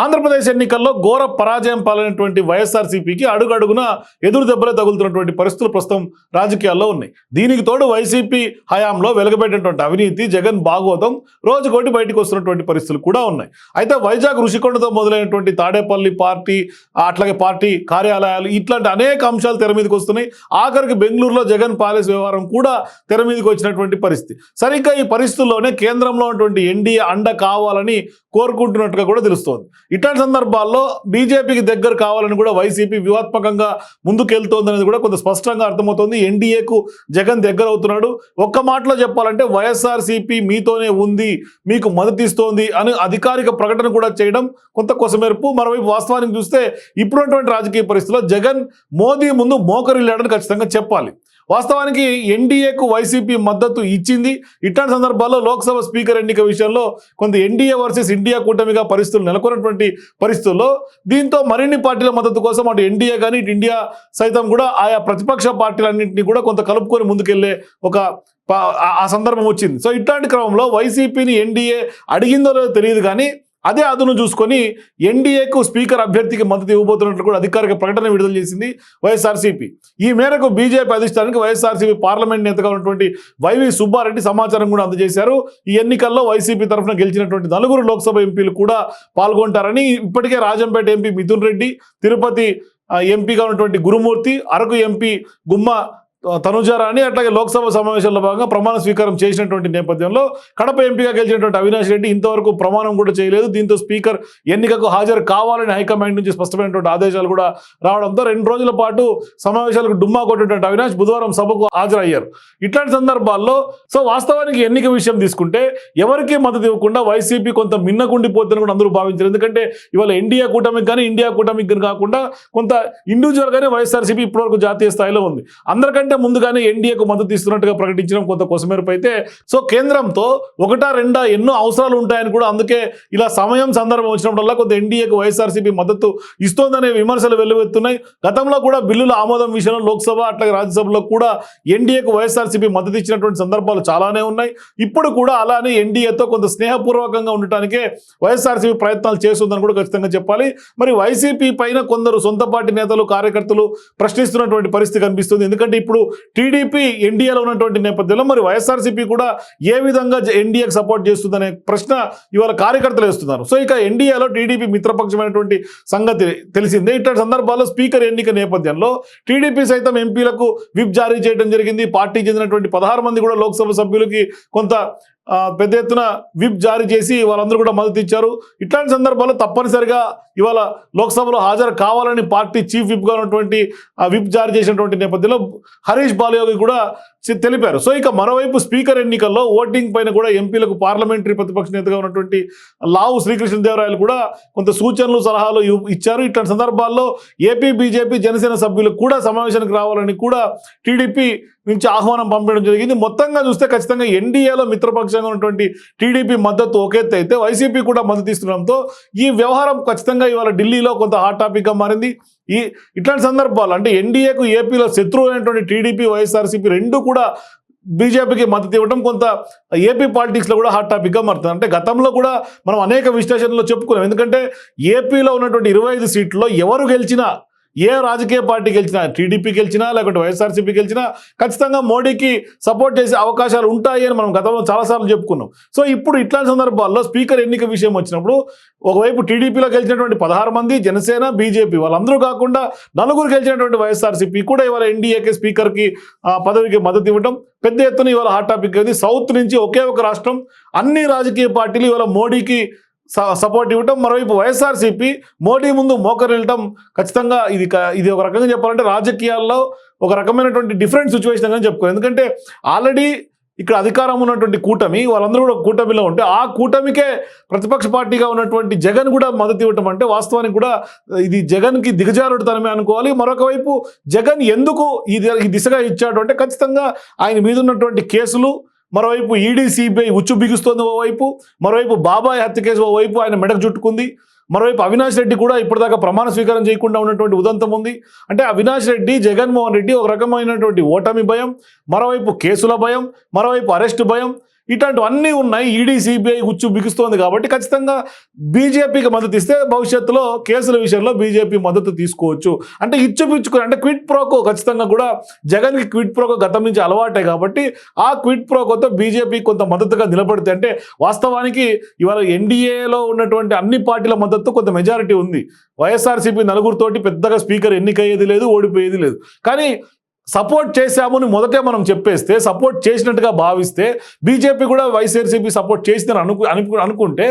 ఆంధ్రప్రదేశ్ ఎన్నికల్లో ఘోర పరాజయం పాలైనటువంటి వైఎస్ఆర్సీపీకి అడుగడుగున ఎదురు దెబ్బలే తగులుతున్నటువంటి పరిస్థితులు ప్రస్తుతం రాజకీయాల్లో ఉన్నాయి. దీనికి తోడు వైసీపీ హయాంలో వెలగబెట్టినటువంటి అవినీతి జగన్ భాగవతం రోజుకోటి బయటకు వస్తున్నటువంటి పరిస్థితులు కూడా ఉన్నాయి. అయితే వైజాగ్ ఋషికొండతో మొదలైనటువంటి తాడేపల్లి పార్టీ అట్లాగే పార్టీ కార్యాలయాలు ఇట్లాంటి అనేక అంశాలు తెర మీదకి వస్తున్నాయి. ఆఖరికి బెంగళూరులో జగన్ ప్యాలెస్ వ్యవహారం కూడా తెర మీదకి వచ్చినటువంటి పరిస్థితి. సరిగ్గా ఈ పరిస్థితుల్లోనే కేంద్రంలో ఉన్నటువంటి ఎన్డీఏ అండ కావాలని కోరుకుంటున్నట్టుగా కూడా తెలుస్తోంది. ఇట్లాంటి సందర్భాల్లో బీజేపీకి దగ్గర కావాలని కూడా వైసీపీ వ్యూహాత్మకంగా ముందుకెళ్తోంది అనేది కూడా కొంత స్పష్టంగా అర్థమవుతోంది. ఎన్డీఏకు జగన్ దగ్గర అవుతున్నాడు. ఒక్క మాటలో చెప్పాలంటే వైఎస్ఆర్సీపీ మీతోనే ఉంది మీకు మద్దతిస్తోంది అని అధికారిక ప్రకటన కూడా చేయడం కొంత కొసమెరుపు. మరోవైపు వాస్తవానికి చూస్తే ఇప్పుడున్నటువంటి రాజకీయ పరిస్థితుల్లో జగన్ మోదీ ముందు మోకరిల్లాడని ఖచ్చితంగా చెప్పాలి. వాస్తవానికి ఎన్డీఏకు వైసీపీ మద్దతు ఇచ్చింది. ఇట్లాంటి సందర్భాల్లో లోక్సభ స్పీకర్ ఎన్నిక విషయంలో కొంత ఎన్డీఏ వర్సెస్ ఇండియా కూటమిగా పరిస్థితులు నెలకొన్నటువంటి పరిస్థితుల్లో దీంతో మరిన్ని పార్టీల మద్దతు కోసం అటు ఎన్డీఏ కానీ ఇటు ఇండియా సైతం కూడా ఆయా ప్రతిపక్ష పార్టీలన్నింటినీ కూడా కొంత కలుపుకొని ముందుకెళ్ళే ఒక ఆ- ఆ సందర్భం వచ్చింది. సో ఇట్లాంటి క్రమంలో వైసీపీని ఎన్డీఏ అడిగిందో లేదో తెలియదు కానీ అదే అదును చూసుకొని ఎన్డీఏకు స్పీకర్ అభ్యర్థికి మద్దతు ఇవ్వబోతున్నట్లు కూడా అధికారిక ప్రకటన విడుదల చేసింది వైఎస్ఆర్సీపీ. ఈ మేరకు బీజేపీ అధిష్టానానికి వైఎస్ఆర్సీపీ పార్లమెంట్ నేతగా ఉన్నటువంటి వైవి సుబ్బారెడ్డి సమాచారం కూడా అందజేశారు. ఈ ఎన్నికల్లో వైసీపీ తరఫున గెలిచినటువంటి నలుగురు లోక్సభ ఎంపీలు కూడా పాల్గొంటారని ఇప్పటికే రాజంపేట ఎంపీ మిథున్ రెడ్డి తిరుపతి ఎంపీగా ఉన్నటువంటి గురుమూర్తి అరకు ఎంపీ గుమ్మ తనుజారాణి అట్లాగే లోక్సభ సమావేశంలో భాగంగా ప్రమాణ స్వీకారం చేసినటువంటి నేపథ్యంలో కడప ఎంపీగా గెలిచినటువంటి అవినాష్ రెడ్డి ఇంతవరకు ప్రమాణం కూడా చేయలేదు. దీంతో స్పీకర్ ఎన్నికకు హాజరు కావాలని హైకమాండ్ నుంచి స్పష్టమైనటువంటి ఆదేశాలు కూడా రావడంతో రెండు రోజుల పాటు సమావేశాలకు డుమ్మా కొట్టినటువంటి అవినాష్ బుధవారం సభకు హాజరయ్యారు. ఇట్లాంటి సందర్భాల్లో సో వాస్తవానికి ఎన్నిక విషయం తీసుకుంటే ఎవరికీ మద్దతు ఇవ్వకుండా వైసీపీ కొంత మిన్నకుండిపోతుందని కూడా అందరూ భావించారు. ఎందుకంటే ఇవాళ ఎన్డీఏ కూటమికి కానీ ఇండియా కూటమికి కాకుండా కొంత ఇండివిజువల్గానే వైఎస్ఆర్సీపీ ఇప్పటివరకు జాతీయ స్థాయిలో ఉంది. అందరికంటే ముందుగానే ఎన్డీఏకు మద్దతు ఇస్తున్నట్టుగా ప్రకటించడం కొంత కొసమెరుపు అయితే. సో కేంద్రంతో ఒకటా రెండా ఎన్నో అవసరాలు ఉంటాయని కూడా అందుకే ఇలా సమయం సందర్భం వచ్చినప్పుడల్లా కొంత ఎన్డీఏకు వైఎస్ఆర్సీపీ మద్దతు ఇస్తోందనే విమర్శలు వెల్లువెత్తున్నాయి. గతంలో కూడా బిల్లుల ఆమోదం విషయంలో లోక్సభ అట్లాగే రాజ్యసభలో కూడా ఎన్డీఏకు వైఎస్ఆర్సీపీ మద్దతు ఇచ్చినటువంటి సందర్భాలు చాలానే ఉన్నాయి. ఇప్పుడు కూడా అలానే ఎన్డీఏతో కొంత స్నేహపూర్వకంగా ఉండటానికే వైఎస్ఆర్సీపీ ప్రయత్నాలు చేస్తుందని కూడా ఖచ్చితంగా చెప్పాలి. మరి వైసీపీ పైన కొందరు సొంత పార్టీ నేతలు కార్యకర్తలు ప్రశ్నిస్తున్నటువంటి పరిస్థితి కనిపిస్తుంది. ఎందుకంటే ఇప్పుడు టీడీపీ ఎన్డీఏలో ఉన్నటువంటి నేపథ్యంలో మరి వైఎస్ఆర్సీపీ కూడా ఏ విధంగా ఎన్డీఏకి సపోర్ట్ చేస్తుందనే ప్రశ్న ఇవాళ కార్యకర్తలు వేస్తున్నారు. సో ఇక ఎన్డీఏలో టీడీపీ మిత్రపక్షమైనటువంటి సంగతి తెలిసిందే. ఇట్లాంటి సందర్భాల్లో స్పీకర్ ఎన్నిక నేపథ్యంలో టీడీపీ సైతం ఎంపీలకు విప్ జారీ చేయడం జరిగింది. పార్టీకి చెందినటువంటి పదహారు మంది కూడా లోక్సభ సభ్యులకి కొంత పెద్ద ఎత్తున విప్ జారీ చేసి వాళ్ళందరూ కూడా మద్దతు ఇచ్చారు. ఇట్లాంటి సందర్భాల్లో తప్పనిసరిగా ఇవాళ లోక్సభలో హాజరు కావాలని పార్టీ చీఫ్ విప్గా ఉన్నటువంటి ఆ విప్ జారీ చేసినటువంటి నేపథ్యంలో హరీష్ బాలయోగి కూడా తెలిపారు. సో ఇక మరోవైపు స్పీకర్ ఎన్నికల్లో ఓటింగ్ పైన కూడా ఎంపీలకు పార్లమెంటరీ ప్రతిపక్ష నేతగా ఉన్నటువంటి లావు శ్రీకృష్ణదేవరాయలు కూడా కొంత సూచనలు సలహాలు ఇచ్చారు. ఇట్లాంటి సందర్భాల్లో ఏపీ బీజేపీ జనసేన సభ్యులకు కూడా సమావేశానికి రావాలని కూడా టీడీపీ నుంచి ఆహ్వానం పంపడం జరిగింది. మొత్తంగా చూస్తే ఖచ్చితంగా ఎన్డీఏలో మిత్రపక్షంగా ఉన్నటువంటి టీడీపీ మద్దతు ఒకెత్తి అయితే వైసీపీ కూడా మద్దతు ఇస్తుండడంతో ఈ వ్యవహారం ఖచ్చితంగా ఇవాళ ఢిల్లీలో కొంత హాట్ టాపిక్గా మారింది. ఈ ఇట్లాంటి సందర్భాలు అంటే ఎన్డీఏకు ఏపీలో శత్రువు అయినటువంటి టీడీపీ వైఎస్ఆర్సీపీ రెండు కూడా బీజేపీకి మద్దతు ఇవ్వడం కొంత ఏపీ పాలిటిక్స్లో కూడా హాట్ టాపిక్గా మారుతుంది. అంటే గతంలో కూడా మనం అనేక విశ్లేషణలో చెప్పుకున్నాం. ఎందుకంటే ఏపీలో ఉన్నటువంటి ఇరవై ఐదు సీట్లలో ఎవరు గెలిచినా ఏ రాజకీయ పార్టీ గెలిచినా టీడీపీ గెలిచినా లేకుంటే వైఎస్ఆర్సీపీ గెలిచినా ఖచ్చితంగా మోడీకి సపోర్ట్ చేసే అవకాశాలు ఉంటాయి అని మనం గతంలో చాలాసార్లు చెప్పుకున్నాం. సో ఇప్పుడు ఇట్లాంటి సందర్భాల్లో స్పీకర్ ఎన్నిక విషయం వచ్చినప్పుడు ఒకవైపు టీడీపీలో గెలిచినటువంటి పదహారు మంది జనసేన బీజేపీ వాళ్ళందరూ కాకుండా నలుగురు గెలిచినటువంటి వైఎస్ఆర్సీపీ కూడా ఇవాళ ఎన్డీఏకి స్పీకర్కి ఆ, పదవికి మద్దతు ఇవ్వడం పెద్ద ఎత్తున ఇవాళ హాట్ టాపిక్ అది సౌత్ నుంచి ఒకే ఒక రాష్ట్రం అన్ని రాజకీయ పార్టీలు ఇవాళ మోడీకి సపోర్ట్ ఇవ్వటం మరోవైపు వైఎస్ఆర్సీపీ మోడీ ముందు మోకరిల్లటం ఖచ్చితంగా ఇది ఇది ఒక రకంగా చెప్పాలంటే రాజకీయాల్లో ఒక రకమైనటువంటి డిఫరెంట్ సిచ్యువేషన్ అని చెప్పుకో ఎందుకంటే ఆల్రెడీ ఇక్కడ అధికారం ఉన్నటువంటి కూటమి వాళ్ళందరూ కూడా కూటమిలో ఉంటే ఆ కూటమికే ప్రతిపక్ష పార్టీగా ఉన్నటువంటి జగన్ కూడా మద్దతు ఇవ్వటం అంటే వాస్తవానికి కూడా ఇది జగన్కి దిగజారుడుతనమే అనుకోవాలి. మరొక వైపు జగన్ ఎందుకు ఈ దిశగా ఇచ్చాడు అంటే ఖచ్చితంగా ఆయన మీద ఉన్నటువంటి కేసులు మరోవైపు ఈడీ సిబిఐ ఉచ్చు బిగుస్తోంది ఓవైపు. మరోవైపు బాబాయ్ హత్య కేసు ఓవైపు ఆయన మెడకు చుట్టుకుంది. మరోవైపు అవినాష్ రెడ్డి కూడా ఇప్పటిదాకా ప్రమాణ స్వీకారం చేయకుండా ఉన్నటువంటి ఉదంతం ఉంది. అంటే అవినాష్ రెడ్డి జగన్మోహన్ రెడ్డి ఒక రకమైనటువంటి ఓటమి భయం. మరోవైపు కేసుల భయం. మరోవైపు అరెస్టు భయం. ఇట్లాంటివన్నీ ఉన్నాయి. ఈడీ సిబిఐ ఉచ్చు బిగుస్తోంది కాబట్టి ఖచ్చితంగా బీజేపీకి మద్దతు ఇస్తే భవిష్యత్తులో కేసుల విషయంలో బీజేపీ మద్దతు తీసుకోవచ్చు. అంటే ఇచ్చు పిచ్చుకుని అంటే క్విట్ ప్రోకో ఖచ్చితంగా కూడా జగన్కి క్విట్ ప్రోకో గతం నుంచి అలవాటే కాబట్టి ఆ క్విట్ ప్రోకోతో బీజేపీ కొంత మద్దతుగా నిలబడితే అంటే వాస్తవానికి ఇవాళ ఎన్డీఏలో ఉన్నటువంటి అన్ని పార్టీల మద్దతు కొంత మెజారిటీ ఉంది. వైఎస్ఆర్సీపీ నలుగురితోటి పెద్దగా స్పీకర్ ఎన్నికయ్యేది లేదు ఓడిపోయేది లేదు. కానీ సపోర్ట్ చేశామని మొదటే మనం చెప్పేస్తే సపోర్ట్ చేసినట్టుగా భావిస్తే బీజేపీ కూడా వైఎస్ఆర్సీపీ సపోర్ట్ చేసిందని అనుకు అను అనుకుంటే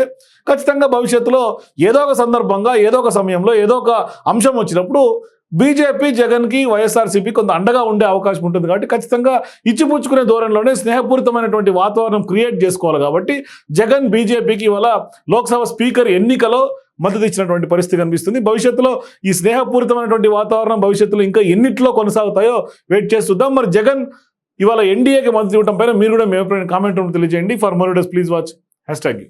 ఖచ్చితంగా భవిష్యత్తులో ఏదో ఒక సందర్భంగా ఏదో ఒక సమయంలో ఏదో ఒక అంశం వచ్చినప్పుడు బీజేపీ జగన్కి వైఎస్ఆర్సీపీ కొంత అండగా ఉండే అవకాశం ఉంటుంది కాబట్టి ఖచ్చితంగా ఇచ్చిపుచ్చుకునే ధోరణిలోనే స్నేహపూరితమైనటువంటి వాతావరణం క్రియేట్ చేసుకోవాలి కాబట్టి జగన్ బీజేపీకి ఇవాళ లోక్సభ స్పీకర్ ఎన్నికలో మద్దతు ఇచ్చినటువంటి పరిస్థితి కనిపిస్తుంది. భవిష్యత్తులో ఈ స్నేహపూరితమైనటువంటి వాతావరణం భవిష్యత్తులో ఇంకా ఎన్నిట్లో కొనసాగుతాయో వెయిట్ చేస్తుందాం మరి జగన్ ఇవాళ ఎన్డీఏకి మద్దతు ఇవ్వడం పైన మీరు కూడా మీ అభిప్రాయం కామెంట్ తెలియజేయండి. For more days please watch. Hashtag